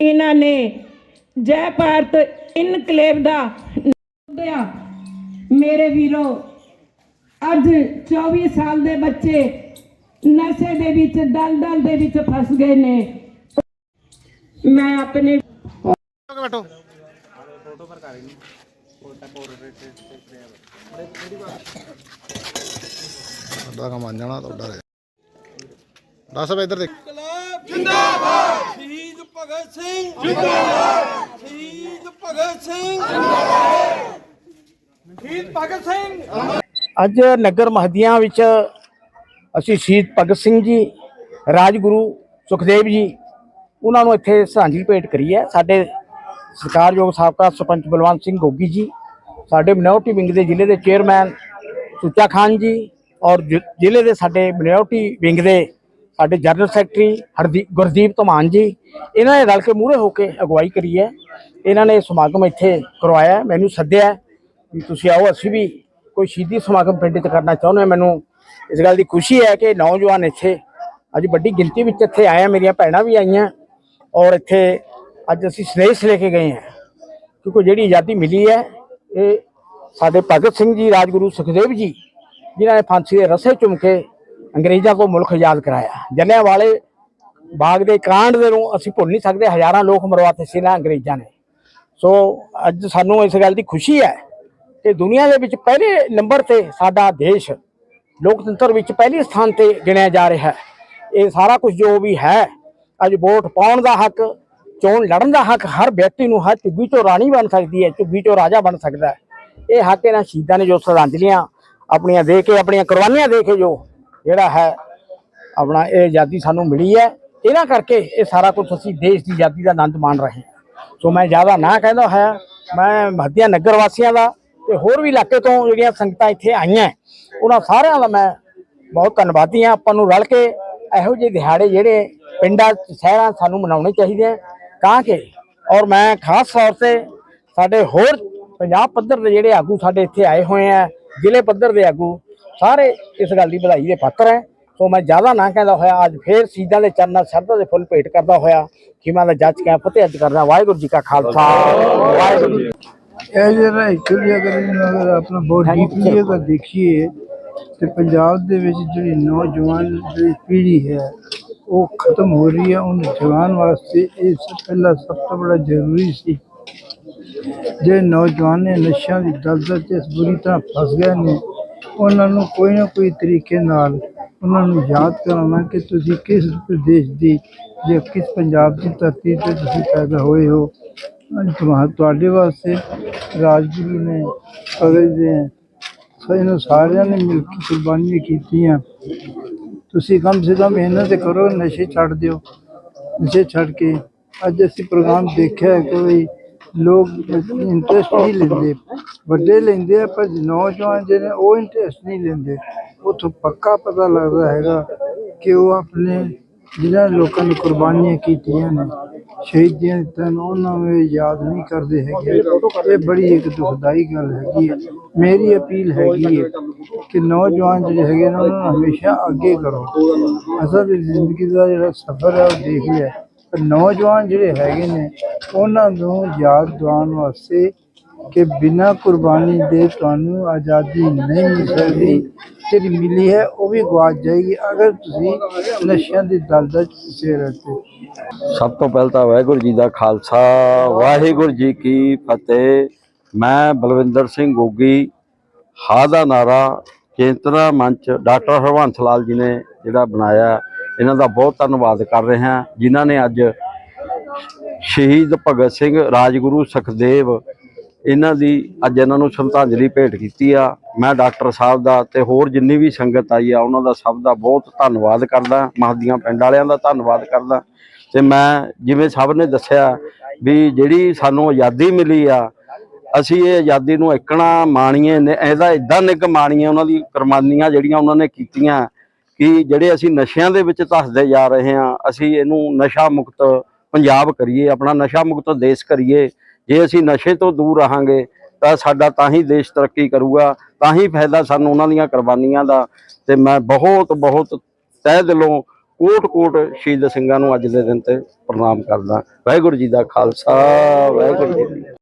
ਇਹਨਾਂ ਨੇ ਜੈ ਭਾਰਤ ਇਨਕਲੇਵ ਦਾ ਦਿਆ ਮੇਰੇ ਵੀਰੋ ਅੱਜ 24 ਸਾਲ ਦੇ ਬੱਚੇ ਨਸ਼ੇ ਦੇ ਵਿੱਚ ਦਲਦਲ ਦੇ ਵਿੱਚ ਫਸ ਗਏ ਨੇ। ਮੈਂ ਆਪਣੇ ਬੈਠੋ ਤੁਹਾਡਾ ਕੰਮ ਆ ਜਾਣਾ ਤੁਹਾਡਾ ਦੱਸ ਬਈ ਇੱਧਰ ਦੇਖ। ਸ਼ਹੀਦ ਭਗਤ ਸਿੰਘ। ਜਿੰਦਾਬਾਦ। ਸ਼ਹੀਦ ਭਗਤ ਸਿੰਘ। ਸ਼ਹੀਦ ਭਗਤ ਸਿੰਘ। ਅੱਜ ਨਗਰ ਮਹੱਦੀਆਂ ਵਿੱਚ ਅਸੀਂ ਸ਼ਹੀਦ ਭਗਤ ਸਿੰਘ ਜੀ ਰਾਜਗੁਰੂ ਸੁਖਦੇਵ ਜੀ ਉਹਨਾਂ ਨੂੰ ਇੱਥੇ ਸ਼ਰਧਾਂਜਲੀ ਭੇਟ ਕਰੀ ਹੈ। ਸਾਡੇ ਸਤਿਕਾਰਯੋਗ ਸਾਬਕਾ ਸਰਪੰਚ ਬਲਵੰਤ ਸਿੰਘ ਗੋਗੀ ਜੀ ਸਾਡੇ ਮਿਨੋਰਟੀ ਵਿੰਗ ਦੇ ਜ਼ਿਲ੍ਹੇ ਦੇ ਚੇਅਰਮੈਨ ਸੁੱਚਾ ਖਾਨ ਜੀ ਔਰ ਜ਼ਿਲ੍ਹੇ ਦੇ ਸਾਡੇ ਮਿਨੋਰਟੀ ਵਿੰਗ ਦੇ ਸਾਡੇ ਜਨਰਲ ਸੈਕਟਰੀ ਹਰਦੀਪ ਗੁਰਦੀਪ ਧਮਾਨ ਜੀ, ਇਹਨਾਂ ਨੇ ਰਲ ਕੇ ਮੂਹਰੇ ਹੋ ਕੇ ਅਗਵਾਈ ਕਰੀ ਹੈ। ਇਹਨਾਂ ਨੇ ਸਮਾਗਮ ਇੱਥੇ ਕਰਵਾਇਆ ਮੈਨੂੰ ਸੱਦਿਆ ਵੀ ਤੁਸੀਂ ਆਓ, ਅਸੀਂ ਵੀ ਕੋਈ ਸ਼ਹੀਦੀ ਸਮਾਗਮ ਪਿੰਡ 'ਚ ਕਰਨਾ ਚਾਹੁੰਦੇ ਹਾਂ। ਮੈਨੂੰ ਇਸ ਗੱਲ ਦੀ ਖੁਸ਼ੀ ਹੈ ਕਿ ਨੌਜਵਾਨ ਇੱਥੇ, ਅੱਜ ਵੱਡੀ ਗਿਣਤੀ ਵਿੱਚ ਇੱਥੇ ਆਏ ਆ ਮੇਰੀਆਂ ਭੈਣਾਂ ਵੀ ਆਈਆਂ ਔਰ ਇੱਥੇ ਅੱਜ ਅਸੀਂ ਸੰਦੇਸ਼ ਲੈ ਕੇ ਗਏ ਹਾਂ। ਕਿਉਂਕਿ ਜਿਹੜੀ ਆਜ਼ਾਦੀ ਮਿਲੀ ਹੈ, ਇਹ ਸਾਡੇ ਭਗਤ ਸਿੰਘ ਜੀ, ਰਾਜਗੁਰੂ ਸੁਖਦੇਵ ਜੀ, ਜਿਨ੍ਹਾਂ ਨੇ ਫਾਂਸੀ ਦੇ ਰਸੇ ਚੁੰਮ ਕੇ ਅੰਗਰੇਜ਼ਾਂ ਤੋਂ ਮੁਲਕ ਆਜ਼ਾਦ ਕਰਾਇਆ। ਜਲਿਆਂ ਵਾਲੇ ਬਾਗ ਦੇ ਕਾਂਡ ਦੇ ਨੂੰ ਅਸੀਂ ਭੁੱਲ ਨਹੀਂ ਸਕਦੇ, ਹਜ਼ਾਰਾਂ ਲੋਕ ਮਰਵਾਤੇ ਸੀ ਨਾ ਅੰਗਰੇਜ਼ਾਂ ਨੇ। ਸੋ ਅੱਜ ਸਾਨੂੰ ਇਸ ਗੱਲ ਦੀ ਖੁਸ਼ੀ ਹੈ ਕਿ ਦੁਨੀਆ ਦੇ ਵਿੱਚ ਪਹਿਲੇ ਨੰਬਰ ਤੇ ਸਾਡਾ ਦੇਸ਼ ਲੋਕਤੰਤਰ ਵਿੱਚ ਪਹਿਲੇ ਸਥਾਨ ਤੇ ਗਿਣਿਆ ਜਾ ਰਿਹਾ ਹੈ। ਇਹ ਸਾਰਾ ਕੁਝ ਜੋ ਵੀ ਹੈ, ਅੱਜ ਵੋਟ ਪਾਉਣ ਦਾ ਹੱਕ, ਚੋਣ ਲੜਨ ਦਾ ਹੱਕ, ਹਰ ਵਿਅਕਤੀ ਨੂੰ ਹਰ ਝੁੱਗੀ ਚੋਂ ਰਾਣੀ ਬਣ ਸਕਦੀ ਹੈ, ਝੁੱਗੀ ਚੋਂ ਰਾਜਾ ਬਣ ਸਕਦਾ ਹੈ। ਇਹ ਹੱਕ ਇਹਨਾਂ ਸ਼ਹੀਦਾਂ ਨੇ ਜੋ ਸ਼ਰਧਾਂਜਲੀਆਂ ਆਪਣੀਆਂ ਦੇ ਕੇ, ਆਪਣੀਆਂ ਕੁਰਬਾਨੀਆਂ ਦੇ ਕੇ ਜੋ ਜਿਹੜਾ ਹੈ ਆਪਣਾ ਇਹ ਆਜ਼ਾਦੀ ਸਾਨੂੰ ਮਿਲੀ ਹੈ। ਇਹਨਾਂ ਕਰਕੇ ਇਹ ਸਾਰਾ ਕੁਝ ਅਸੀਂ ਦੇਸ਼ ਦੀ ਆਜ਼ਾਦੀ ਦਾ ਆਨੰਦ ਮਾਣ ਰਹੇ ਹਾਂ। ਸੋ ਮੈਂ ਜ਼ਿਆਦਾ ਨਾ ਕਹਿੰਦਾ ਹੈ ਮੈਂ ਮਹੱਦੀਆ ਨਗਰ ਵਾਸੀਆਂ ਦਾ ਤੇ ਹੋਰ ਵੀ ਇਲਾਕੇ ਤੋਂ ਜਿਹੜੀਆਂ ਸੰਗਤਾਂ ਇੱਥੇ ਆਈਆਂ ਉਹਨਾਂ ਸਾਰਿਆਂ ਦਾ ਮੈਂ ਬਹੁਤ ਧੰਨਵਾਦੀ ਹਾਂ। ਆਪਾਂ ਨੂੰ ਰਲ ਕੇ ਇਹੋ ਜਿਹੇ ਦਿਹਾੜੇ ਜਿਹੜੇ ਪਿੰਡਾਂ 'ਚ, ਸ਼ਹਿਰਾਂ ਸਾਨੂੰ ਮਨਾਉਣੇ ਚਾਹੀਦੇ ਆ ਤਾਂ ਕਿ ਔਰ ਮੈਂ ਖਾਸ ਤੌਰ ਤੇ ਸਾਡੇ ਹੋਰ ਪੰਜਾਬ ਪੱਧਰ ਦੇ ਜਿਹੜੇ ਆਗੂ ਸਾਡੇ ਇੱਥੇ ਆਏ ਹੋਏ ਆ ਜ਼ਿਲ੍ਹੇ ਪੱਧਰ ਦੇ ਆਗੂ ਸਾਰੇ ਇਸ ਗੱਲ ਦੀ ਵਧਾਈ ਦੇ ਪਾਤਰ ਹੈ। ਸੋ ਮੈਂ ਜ਼ਿਆਦਾ ਨਾ ਕਹਿੰਦਾ ਹੋਇਆ ਅੱਜ ਫੇਰ ਸੀਧਾਂ ਦੇ ਚਰਨਾਂ ਸ਼ਰਧਾ ਦੇ ਫੁੱਲ ਭੇਟ ਕਰਦਾ ਹੋਇਆ। ਖਿਮਾ ਦਾ ਜੱਜ ਕੇ ਫਤਿਹ ਅੱਜ ਕਰਦਾ ਵਾਹਿਗੁਰੂ ਜੀ ਕਾ ਖਾਲਸਾ। ਵਾਹਿਗੁਰੂ ਜੀ ਕੀ। ਇਹ ਜਿਹੜਾ ਐਕਚੁਅਲੀ ਅਗਰ ਆਪਣਾ ਬਹੁਤ ਡੀਪਲੀ ਅਗਰ ਦੇਖੀਏ ਤੇ ਪੰਜਾਬ ਦੇ ਵਿੱਚ ਜਿਹੜੀ ਨੌਜਵਾਨ ਜਿਹੜੀ ਪੀੜ੍ਹੀ ਹੈ ਉਹ ਖਤਮ ਹੋ ਰਹੀ ਹੈ। ਉਹਨੂੰ ਜਵਾਨ ਵਾਸਤੇ ਇਹ ਸਭ ਪਹਿਲਾਂ ਸਭ ਤੋਂ ਬੜਾ ਜ਼ਰੂਰੀ ਸੀ। ਜੇ ਨੌਜਵਾਨ ਨੇ ਨਸ਼ਿਆਂ ਦੀ ਦਲਦਲ 'ਚ ਇਸ ਬੁਰੀ ਤਰ੍ਹਾਂ ਫਸ ਗਏ ਨੇ ਉਹਨਾਂ ਨੂੰ ਕੋਈ ਨਾ ਕੋਈ ਤਰੀਕੇ ਨਾਲ ਉਹਨਾਂ ਨੂੰ ਯਾਦ ਕਰਾਉਣਾ ਕਿ ਤੁਸੀਂ ਕਿਸ ਪ੍ਰਦੇਸ਼ ਦੀ ਜਾਂ ਕਿਸ ਪੰਜਾਬ ਦੀ ਧਰਤੀ ਤੇ ਤੁਸੀਂ ਪੈਦਾ ਹੋਏ ਹੋ। ਤੁਹਾਡੇ ਵਾਸਤੇ ਰਾਜਗੁਰੂ ਨੇ ਭਗਤ ਜੀ ਸੋ ਇਹਨਾਂ ਸਾਰਿਆਂ ਨੇ ਮਿਲ ਕੇ ਕੁਰਬਾਨੀਆਂ ਕੀਤੀਆਂ। ਤੁਸੀਂ ਕਮ ਸੇ ਕਮ ਇਹਨਾਂ ਤੇ ਕਰੋ, ਨਸ਼ੇ ਛੱਡ ਦਿਓ। ਨਸ਼ੇ ਛੱਡ ਕੇ ਅੱਜ ਅਸੀਂ ਪ੍ਰੋਗਰਾਮ ਦੇਖਿਆ ਹੈ ਕਿ ਲੋਕ ਇੰਟਰਸਟ ਨਹੀਂ ਲੈਂਦੇ। ਵੱਡੇ ਲੈਂਦੇ ਆ, ਪਰ ਨੌਜਵਾਨ ਜਿਹੜੇ ਉਹ ਇੰਟਰਸਟ ਨਹੀਂ ਲੈਂਦੇ। ਉੱਥੋਂ ਪੱਕਾ ਪਤਾ ਲੱਗਦਾ ਹੈਗਾ ਕਿ ਉਹ ਆਪਣੇ ਜਿਨ੍ਹਾਂ ਲੋਕਾਂ ਨੇ ਕੁਰਬਾਨੀਆਂ ਕੀਤੀਆਂ ਨੇ, ਸ਼ਹੀਦੀਆਂ ਦਿੱਤੀਆਂ ਨੇ, ਉਹਨਾਂ ਨੂੰ ਇਹ ਯਾਦ ਨਹੀਂ ਕਰਦੇ ਹੈਗੇ। ਇਹ ਬੜੀ ਇੱਕ ਦੁਖਦਾਈ ਗੱਲ ਹੈਗੀ ਹੈ। ਮੇਰੀ ਅਪੀਲ ਹੈਗੀ ਹੈ ਕਿ ਨੌਜਵਾਨ ਜਿਹੜੇ ਹੈਗੇ ਨੇ, ਉਹਨਾਂ ਨੂੰ ਹਮੇਸ਼ਾ ਅੱਗੇ ਕਰੋ। ਅਸਾਂ ਦੀ ਜ਼ਿੰਦਗੀ ਦਾ ਜਿਹੜਾ ਸਫ਼ਰ ਹੈ, ਉਹ ਦੇਖ ਲਿਆ ਪਰ ਨੌਜਵਾਨ ਜਿਹੜੇ ਹੈਗੇ ਨੇ ਉਹਨਾਂ ਨੂੰ ਯਾਦ ਦਿਵਾਉਣ ਵਾਸਤੇ ਕਿ ਬਿਨਾਂ ਕੁਰਬਾਨੀ ਦੇ ਤੁਹਾਨੂੰ ਆਜ਼ਾਦੀ ਨਹੀਂ ਮਿਲ ਸਕਦੀ। ਜਿਹੜੀ ਮਿਲੀ ਹੈ, ਉਹ ਵੀ ਗਵਾਚ ਜਾਏਗੀ। ਅਗਰ ਤੁਸੀਂ ਨਸ਼ਿਆਂ ਦੀ ਦਲਦਲ 'ਚ ਰਹਤੇ ਸਭ ਤੋਂ ਪਹਿਲਾਂ ਤਾਂ ਵਾਹਿਗੁਰੂ ਜੀ ਦਾ ਖਾਲਸਾ। ਵਾਹਿਗੁਰੂ ਜੀ ਕੀ ਫਤਿਹ। ਮੈਂ ਬਲਵਿੰਦਰ ਸਿੰਘ ਗੋਗੀ, ਹਾ ਦਾ ਨਾਰਾ ਕੇਂਦਰਾ ਮੰਚ, ਡਾਕਟਰ ਹਰਵੰਸ ਲਾਲ ਜੀ ਨੇ ਜਿਹੜਾ ਬਣਾਇਆ। ਇਹਨਾਂ ਦਾ ਬਹੁਤ ਧੰਨਵਾਦ ਕਰ ਰਹੇ। ਹਾਂ ਜਿਨ੍ਹਾਂ ਨੇ ਅੱਜ ਸ਼ਹੀਦ ਭਗਤ ਸਿੰਘ ਰਾਜਗੁਰੂ ਸੁਖਦੇਵ, ਇਹਨਾਂ ਦੀ ਅੱਜ ਇਹਨਾਂ ਨੂੰ ਸ਼ਰਧਾਂਜਲੀ ਭੇਟ ਕੀਤੀ ਆ। ਮੈਂ ਡਾਕਟਰ ਸਾਹਿਬ ਦਾ ਤੇ ਹੋਰ ਜਿੰਨੀ ਵੀ ਸੰਗਤ ਆਈ ਆ, ਉਹਨਾਂ ਦਾ ਸਭ ਦਾ ਬਹੁਤ ਧੰਨਵਾਦ ਕਰਦਾ। ਮਹਦੀਆਂ ਪਿੰਡ ਵਾਲਿਆਂ ਦਾ ਧੰਨਵਾਦ ਕਰਦਾ। ਤੇ ਮੈਂ ਜਿਵੇਂ ਸਭ ਨੇ ਦੱਸਿਆ ਵੀ ਜਿਹੜੀ ਸਾਨੂੰ ਆਜ਼ਾਦੀ ਮਿਲੀ ਆ, ਅਸੀਂ ਇਹ ਆਜ਼ਾਦੀ ਨੂੰ ਇਕਣਾ ਮਾਣੀਏ, ਨੇ ਇਹਦਾ ਇਦਾਂ ਨਿੱਘ ਮਾਣੀਏ, ਉਹਨਾਂ ਦੀ ਕੁਰਬਾਨੀਆਂ ਜਿਹੜੀਆਂ ਉਹਨਾਂ ਨੇ ਕੀਤੀਆਂ ਕਿ ਜਿਹੜੇ ਅਸੀਂ ਨਸ਼ਿਆਂ ਦੇ ਵਿੱਚ ਧੱਸਦੇ ਜਾ ਰਹੇ ਹਾਂ, ਅਸੀਂ ਇਹਨੂੰ ਨਸ਼ਾ ਮੁਕਤ ਪੰਜਾਬ ਕਰੀਏ, ਆਪਣਾ ਨਸ਼ਾ ਮੁਕਤ ਦੇਸ਼ ਕਰੀਏ, ਜੇ ਅਸੀਂ ਨਸ਼ੇ ਤੋਂ ਦੂਰ ਰਹਾਂਗੇ, ਤਾਂ ਸਾਡਾ ਤਾਂ ਹੀ ਦੇਸ਼ ਤਰੱਕੀ ਕਰੂਗਾ, ਤਾਂ ਹੀ ਫਾਇਦਾ ਸਾਨੂੰ ਉਹਨਾਂ ਦੀਆਂ ਕੁਰਬਾਨੀਆਂ ਦਾ। ਤੇ ਮੈਂ ਬਹੁਤ ਬਹੁਤ ਤਹਿ ਦਿਲੋਂ ਕੋਟ ਕੋਟ ਸ਼ਹੀਦ ਸਿੰਘਾਂ ਨੂੰ ਅੱਜ ਦੇ ਦਿਨ ਤੇ ਪ੍ਰਣਾਮ ਕਰਦਾ। ਵਾਹਿਗੁਰੂ ਜੀ ਦਾ ਖਾਲਸਾ, ਵਾਹਿਗੁਰੂ ਜੀ